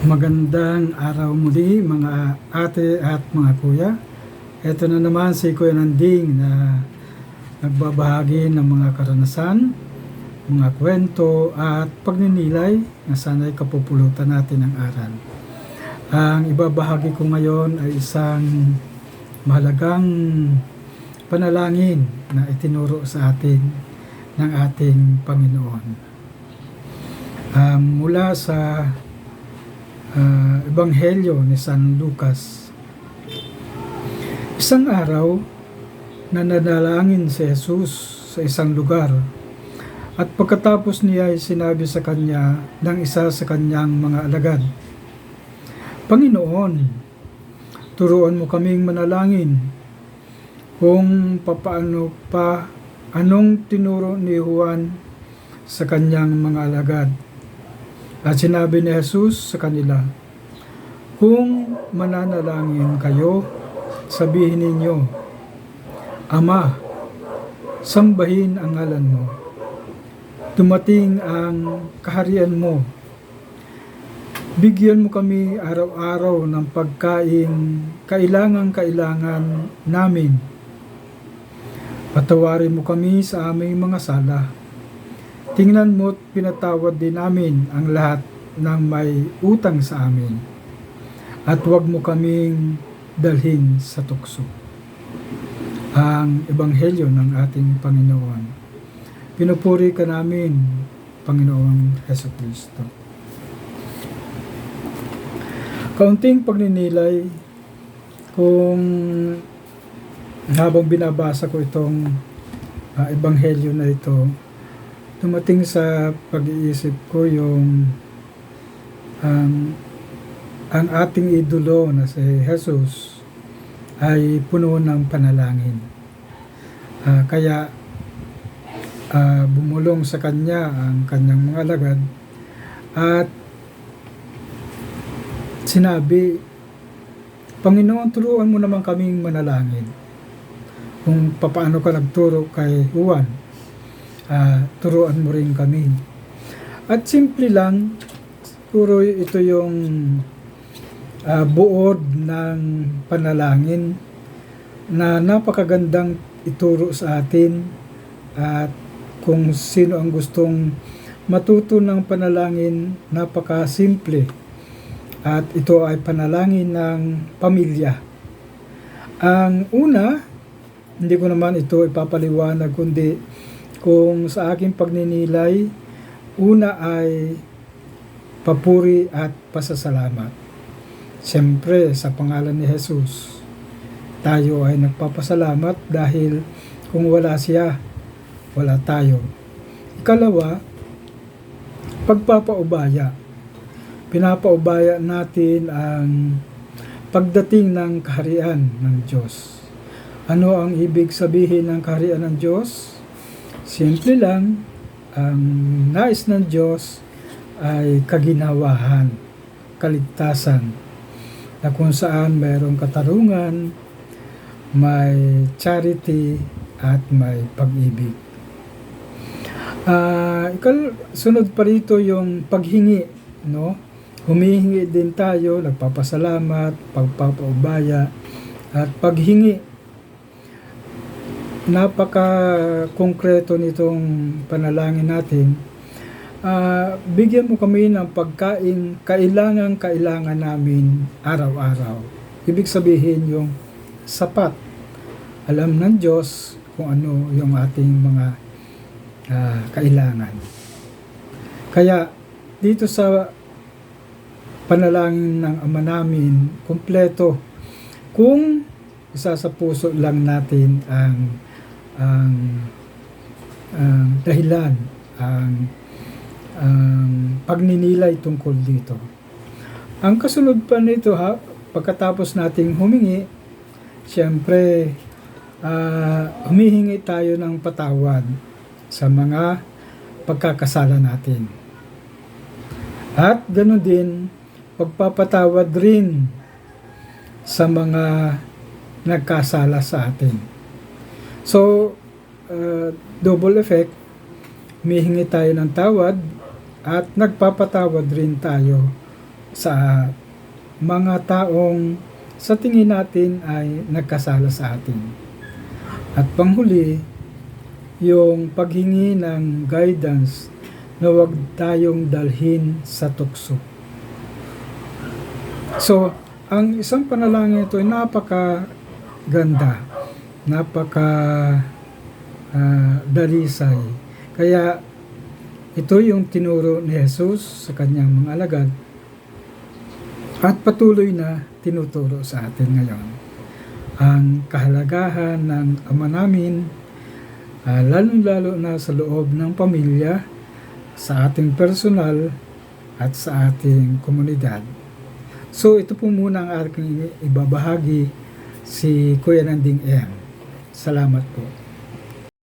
Magandang araw muli mga ate at mga kuya. Ito na naman si Kuya Nanding na nagbabahagi ng mga karanasan, mga kwento at pagninilay na sana'y kapupulutan natin ng aral. Ang ibabahagi ko ngayon ay isang mahalagang panalangin na itinuro sa atin ng ating Panginoon. Um, mula sa ah, Ebanghelyo ni San Lucas. Isang araw, nananalangin si Jesus sa isang lugar at pagkatapos niya ay sinabi sa kanya ng isa sa kanyang mga alagad, Panginoon, turuan mo kaming manalangin kung papaano pa anong tinuro ni Juan sa kanyang mga alagad. At sinabi ni Jesus sa kanila, Kung mananalangin kayo, sabihin ninyo, Ama, sambahin ang ngalan mo. Dumating ang kaharian mo. Bigyan mo kami araw-araw ng pagkain kailangan-kailangan namin. Patawarin mo kami sa aming mga sala Tingnan mo't pinatawad din namin ang lahat ng may utang sa amin. At huwag mo kaming dalhin sa tukso. Ang Ebanghelyo ng ating Panginoon. Pinupuri ka namin, Panginoong Heso Kristo. Kaunting pagninilay kung habang binabasa ko itong ah, Ebanghelyo na ito, dumating sa pag-iisip ko yung um, ang ating idolo na si Jesus ay puno ng panalangin. Ah, kaya ah, bumulong sa kanya ang kanyang mga alagad at sinabi, Panginoon, turuan mo naman kaming manalangin. Kung papaano ka nagturo kay Juan, ah, turuan mo rin kami. At simple lang, siguro ito yung ah, buod ng panalangin na napakagandang ituro sa atin at kung sino ang gustong matuto ng panalangin, napakasimple. At ito ay panalangin ng pamilya. Ang una, hindi ko naman ito ipapaliwanag kundi kung sa aking pagninilay, una ay papuri at pasasalamat. Siyempre, sa pangalan ni Jesus, tayo ay nagpapasalamat dahil kung wala siya, wala tayo. Ikalawa, pagpapaubaya. Pinapaubaya natin ang pagdating ng kaharian ng Diyos. Ano ang ibig sabihin ng kaharian ng Diyos? Simple lang, ang nais ng Diyos ay kaginawahan, kaligtasan, na kung saan mayroong katarungan, may charity, at may pag-ibig. Ah, ikal sunod pa rito yung paghingi, no? Humihingi din tayo, nagpapasalamat, pagpapaubaya, at paghingi napaka konkreto nitong panalangin natin. Ah, bigyan mo kami ng pagkain kailangan kailangan namin araw-araw. Ibig sabihin yung sapat. Alam ng Diyos kung ano yung ating mga ah, kailangan. Kaya dito sa panalangin ng Ama namin, kompleto. Kung isa sa puso lang natin ang ang ang dahilan ang ang pagninilay tungkol dito. Ang kasunod pa nito ha, pagkatapos nating humingi, siyempre ah, humihingi tayo ng patawad sa mga pagkakasala natin. At ganoon din, pagpapatawad rin sa mga nagkasala sa atin. So, uh, double effect, humihingi tayo ng tawad at nagpapatawad rin tayo sa mga taong sa tingin natin ay nagkasala sa atin. At panghuli, yung paghingi ng guidance na huwag tayong dalhin sa tukso. So, ang isang panalangin ito ay napaka ganda, napaka ah, dalisay. Kaya ito yung tinuro ni Jesus sa kanyang mga alagad at patuloy na tinuturo sa atin ngayon. Ang kahalagahan ng Ama namin, ah, lalo-lalo na sa loob ng pamilya, sa ating personal at sa ating komunidad. So ito po muna ang aking ibabahagi si Kuya Nanding M. Salamat po.